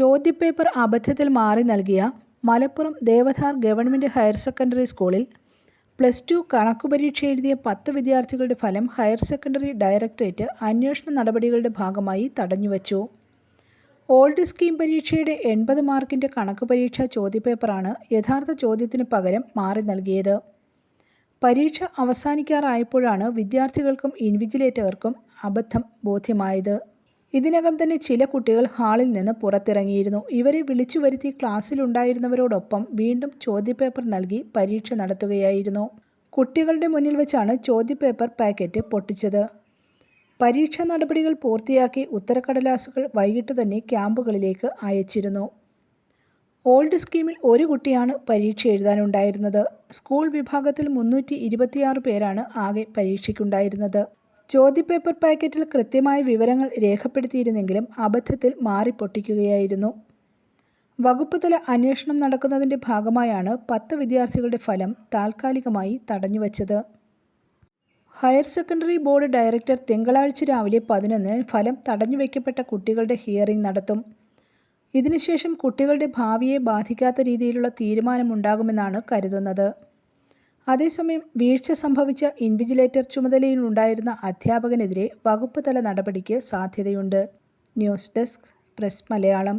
ചോദ്യപേപ്പർ അബദ്ധത്തിൽ മാറി നൽകിയ Malappuram Devadhar government higher secondary സ്കൂളിൽ പ്ലസ് ടു കണക്കു പരീക്ഷ എഴുതിയ പത്ത് വിദ്യാർത്ഥികളുടെ ഫലം ഹയർ സെക്കൻഡറി ഡയറക്ടറേറ്റ് അന്വേഷണ നടപടികളുടെ ഭാഗമായി തടഞ്ഞുവച്ചു. ഓൾഡ് സ്കീം പരീക്ഷയുടെ എൺപത് മാർക്കിന്റെ കണക്ക് പരീക്ഷാ ചോദ്യപേപ്പറാണ് യഥാർത്ഥ ചോദ്യത്തിന് പകരം മാറി നൽകിയത്. പരീക്ഷ അവസാനിക്കാറായപ്പോഴാണ് വിദ്യാർത്ഥികൾക്കും ഇൻവിജിലേറ്റർക്കും അബദ്ധം ബോധ്യമായത്. ഇതിനകം തന്നെ ചില കുട്ടികൾ ഹാളിൽ നിന്ന് പുറത്തിറങ്ങിയിരുന്നു. ഇവരെ വിളിച്ചു വരുത്തി ക്ലാസ്സിലുണ്ടായിരുന്നവരോടൊപ്പം വീണ്ടും ചോദ്യപേപ്പർ നൽകി പരീക്ഷ നടത്തുകയായിരുന്നു. കുട്ടികളുടെ മുന്നിൽ വെച്ചാണ് ചോദ്യപേപ്പർ പാക്കറ്റ് പൊട്ടിച്ചത്. പരീക്ഷാ നടപടികൾ പൂർത്തിയാക്കി ഉത്തരക്കടലാസുകൾ വൈകിട്ട് തന്നെ ക്യാമ്പുകളിലേക്ക് അയച്ചിരുന്നു. ഓൾഡ് സ്കീമിൽ ഒരു കുട്ടിയാണ് പരീക്ഷ എഴുതാനുണ്ടായിരുന്നത്. സ്കൂൾ വിഭാഗത്തിൽ മുന്നൂറ്റി ഇരുപത്തിയാറ് പേരാണ് ആകെ പരീക്ഷയ്ക്കുണ്ടായിരുന്നത്. ചോദ്യപേപ്പർ പാക്കറ്റിൽ കൃത്യമായ വിവരങ്ങൾ രേഖപ്പെടുത്തിയിരുന്നെങ്കിലും അബദ്ധത്തിൽ മാറിപ്പൊട്ടിക്കുകയായിരുന്നു. വകുപ്പ് തല അന്വേഷണം നടക്കുന്നതിന്റെ ഭാഗമായാണ് പത്ത് വിദ്യാർത്ഥികളുടെ ഫലം താൽക്കാലികമായി തടഞ്ഞുവച്ചത്. ഹയർ സെക്കൻഡറി ബോർഡ് ഡയറക്ടർ തിങ്കളാഴ്ച രാവിലെ പതിനൊന്നിന് ഫലം തടഞ്ഞുവെക്കപ്പെട്ട കുട്ടികളുടെ ഹിയറിംഗ് നടത്തും. ഇതിനുശേഷം കുട്ടികളുടെ ഭാവിയെ ബാധിക്കാത്ത രീതിയിലുള്ള തീരുമാനമുണ്ടാകുമെന്നാണ് കരുതുന്നത്. അതേസമയം വീഴ്ച സംഭവിച്ച ഇൻവിജിലേറ്റർ ചുമതലയിലുണ്ടായിരുന്ന അധ്യാപകനെതിരെ വകുപ്പ് തല നടപടിക്ക് സാധ്യതയുണ്ട്. News desk press Malayalam.